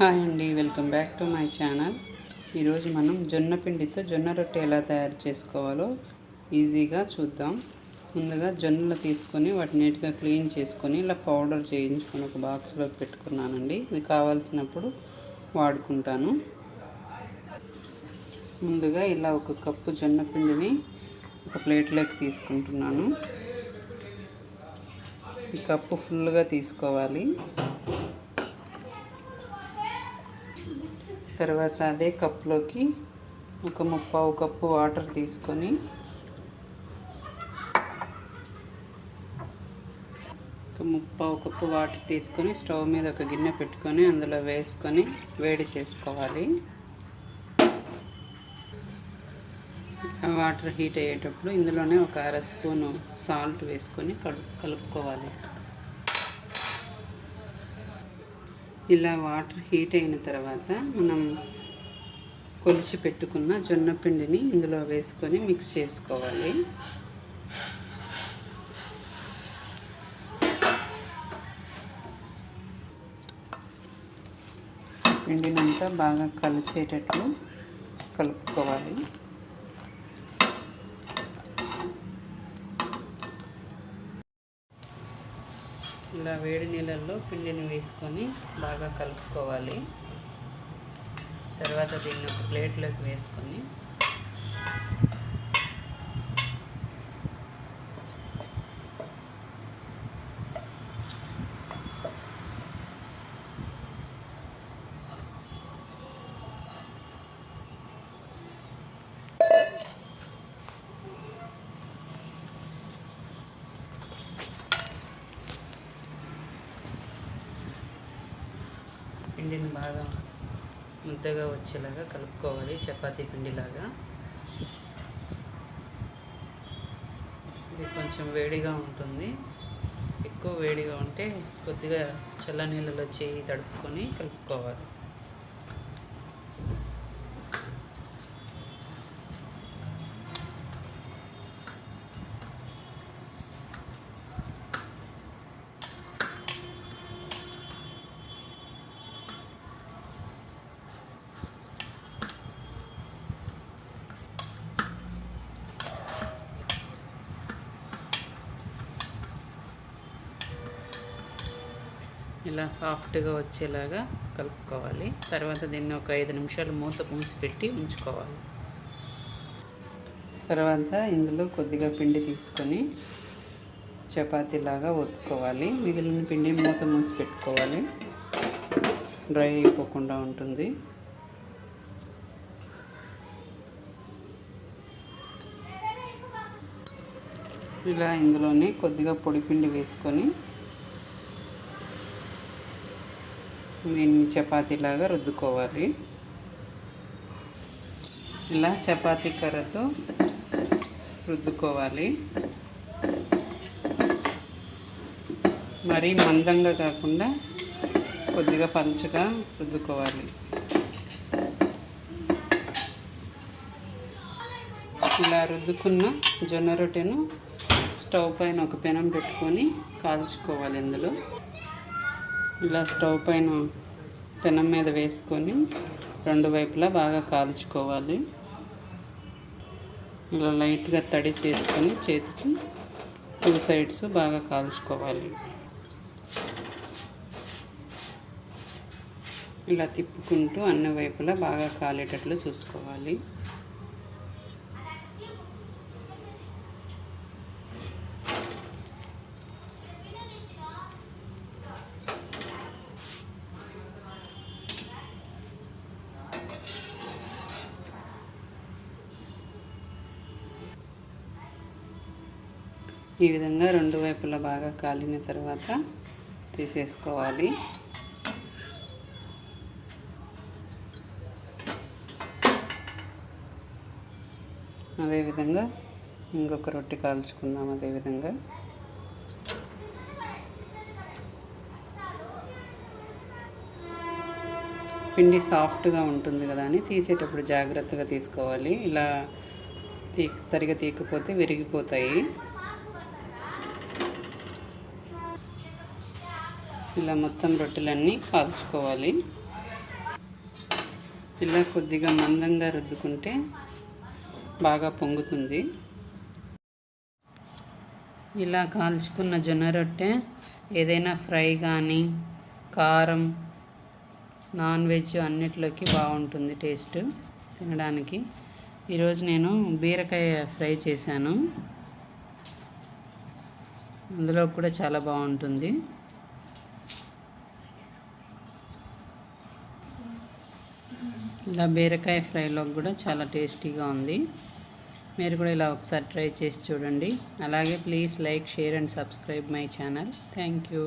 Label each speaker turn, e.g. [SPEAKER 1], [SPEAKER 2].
[SPEAKER 1] Hi అండి welcome back to my channel. ఈరోజు మనం జొన్న పిండితో జొన్న రొట్టె ఎలా తయారు చేసుకోవాలో ఈజీగా చూద్దాం. ముందుగా జొన్నలు తీసుకొని వాటి నీట్గా క్లీన్ చేసుకొని ఇలా పౌడర్ చేయించుకొని ఒక బాక్స్లో పెట్టుకున్నానండి. ఇది కావాల్సినప్పుడు వాడుకుంటాను. ముందుగా ఇలా ఒక కప్పు జొన్న పిండిని ఒక ప్లేట్లోకి తీసుకుంటున్నాను. ఈ కప్పు ఫుల్గా తీసుకోవాలి. తర్వాత అదే కప్లోకి ఒక ముప్పావు కప్పు వాటర్ తీసుకొని ఒక ముప్పావు కప్పు వాటర్ తీసుకొని స్టవ్ మీద ఒక గిన్నె పెట్టుకొని అందులో వేసుకొని వేడి చేసుకోవాలి. వాటర్ హీట్ అయ్యేటప్పుడు ఇందులోనే ఒక అర స్పూను సాల్ట్ వేసుకొని కలుపుకోవాలి. ఇలా వాటర్ హీట్ అయిన తర్వాత మనం కొలిచి పెట్టుకున్న జొన్న పిండిని ఇందులో వేసుకొని మిక్స్ చేసుకోవాలి. పిండినంతా బాగా కలిసేటట్లు కలుపుకోవాలి. ఇలా వేడి నీళ్ళల్లో పిండిని వేసుకొని బాగా కలుపుకోవాలి. తర్వాత దీన్ని ఒక ప్లేట్లోకి వేసుకొని పిండిని బాగా ముద్దగా వచ్చేలాగా కలుపుకోవాలి. చపాతీ పిండిలాగా. ఇది కొంచెం వేడిగా ఉంటుంది. ఎక్కువ వేడిగా ఉంటే కొద్దిగా చల్ల నీళ్ళలో చేయి తడుపుకొని కలుపుకోవాలి. ఇలా సాఫ్ట్గా వచ్చేలాగా కలుపుకోవాలి. తర్వాత దీన్ని ఒక ఐదు నిమిషాలు మూత మూసిపెట్టి ఉంచుకోవాలి. తర్వాత ఇందులో కొద్దిగా పిండి తీసుకొని చపాతీలాగా ఒత్తుకోవాలి. మిగిలిన పిండి మూత మూసి పెట్టుకోవాలి. డ్రై అయిపోకుండా ఉంటుంది. ఇలా ఇందులోనే కొద్దిగా పొడి పిండి వేసుకొని దీన్ని చపాతీలాగా రుద్దుకోవాలి. ఇలా చపాతీ కర్రతో రుద్దుకోవాలి. మరీ మందంగా కాకుండా కొద్దిగా పలుచగా రుద్దుకోవాలి. ఇలా రుద్దుకున్న జొన్న రొట్టెను స్టవ్ పైన ఒక పెనం పెట్టుకొని కాల్చుకోవాలి ఇందులో. ఇలా స్టవ్ పైన పెనం మీద వేసుకొని రెండు వైపులా బాగా కాల్చుకోవాలి. ఇలా లైట్గా తడి చేసుకొని చేతికి టూ సైడ్స్ బాగా కాల్చుకోవాలి. ఇలా తిప్పుకుంటూ అన్ని వైపులా బాగా కాలేటట్లు చూసుకోవాలి. ఈ విధంగా రెండు వైపులా బాగా కాలిన తర్వాత తీసేసుకోవాలి. అదేవిధంగా ఇంకొక రొట్టె కాల్చుకుందాం అదేవిధంగా పిండి సాఫ్ట్గా ఉంటుంది కదా అని తీసేటప్పుడు జాగ్రత్తగా తీసుకోవాలి. ఇలా తీ సరిగా తీయకపోతే విరిగిపోతాయి. ఇలా మొత్తం రొట్టెలన్నీ కాల్చుకోవాలి. ఇలా కొద్దిగా మందంగా రుద్దుకుంటే బాగా పొంగుతుంది. ఇలా కాల్చుకున్న జొన్న రొట్టె ఏదైనా ఫ్రై కానీ కారం నాన్ వెజ్ అన్నిట్లోకి బాగుంటుంది టేస్ట్ తినడానికి. ఈరోజు నేను బీరకాయ ఫ్రై చేశాను. అందులో కూడా చాలా బాగుంటుంది. ఇలా బీరకాయ ఫ్రైలో కూడా చాలా టేస్టీగా ఉంది. మీరు కూడా ఇలా ఒకసారి ట్రై చేసి చూడండి. అలాగే please like share and subscribe my channel. Thank you.